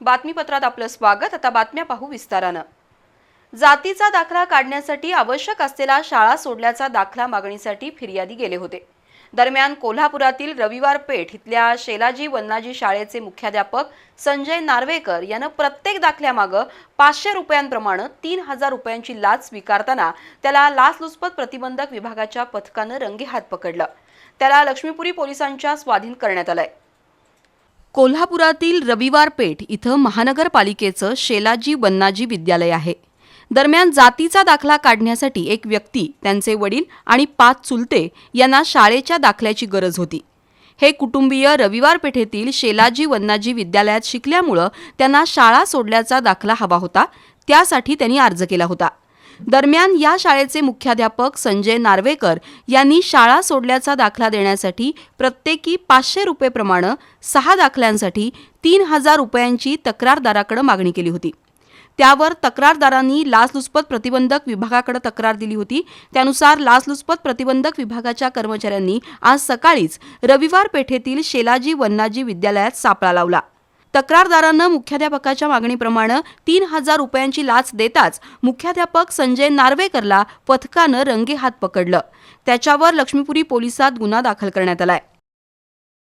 बातमीपत्रात आपलं स्वागत. आता बातम्या पाहू विस्तारानं. जातीचा दाखला काढण्यासाठी आवश्यक असलेला शाळा सोडल्याचा दाखला मागणीसाठी फिर्यादी गेले होते. दरम्यान कोल्हापुरातील रविवार पेठ इथल्या शेलाजी वन्नाजी शाळेचे मुख्याध्यापक संजय नार्वेकर यानं प्रत्येक दाखल्यामागं पाचशे रुपयांप्रमाणे तीन हजार रुपयांची लाच स्वीकारताना त्याला लाचलुचपत प्रतिबंधक विभागाच्या पथकानं रंगेहात पकडलं. त्याला लक्ष्मीपुरी पोलिसांच्या स्वाधीन करण्यात आलंय. कोल्हापुरातील रविवार पेठ इथं महानगरपालिकेचं शेलाजी वन्नाजी विद्यालय आहे. दरम्यान जातीचा दाखला काढण्यासाठी एक व्यक्ती त्यांचे वडील आणि पाच चुलते यांना शाळेच्या दाखल्याची गरज होती. हे कुटुंबीय रविवार पेठेतील शेलाजी वन्नाजी विद्यालयात शिकल्यामुळं त्यांना शाळा सोडल्याचा दाखला हवा होता त्यासाठी त्यांनी अर्ज केला होता. दरम्यान या शाळेचे मुख्याध्यापक संजय नार्वेकर यांनी शाळा सोडल्याचा दाखला देण्यासाठी प्रत्येकी पाचशे रुपयेप्रमाणे सहा दाखल्यांसाठी तीन हजार रुपयांची तक्रारदाराकडे मागणी केली होती. त्यावर तक्रारदारांनी लाचलुचपत प्रतिबंधक विभागाकडे तक्रार दिली होती. त्यानुसार लाचलुचपत प्रतिबंधक विभागाच्या कर्मचाऱ्यांनी आज सकाळीच रविवार पेठेतील शेलाजी वन्नाजी विद्यालयात सापळा लावला. तक्रारदारानं मुख्याध्यापकाच्या मागणीप्रमाणे तीन हजार रुपयांची लाच देताच मुख्याध्यापक संजय नार्वेकरला पथकानं रंगेहात पकडलं. त्याच्यावर लक्ष्मीपुरी पोलिसात गुन्हा दाखल करण्यात आलाय.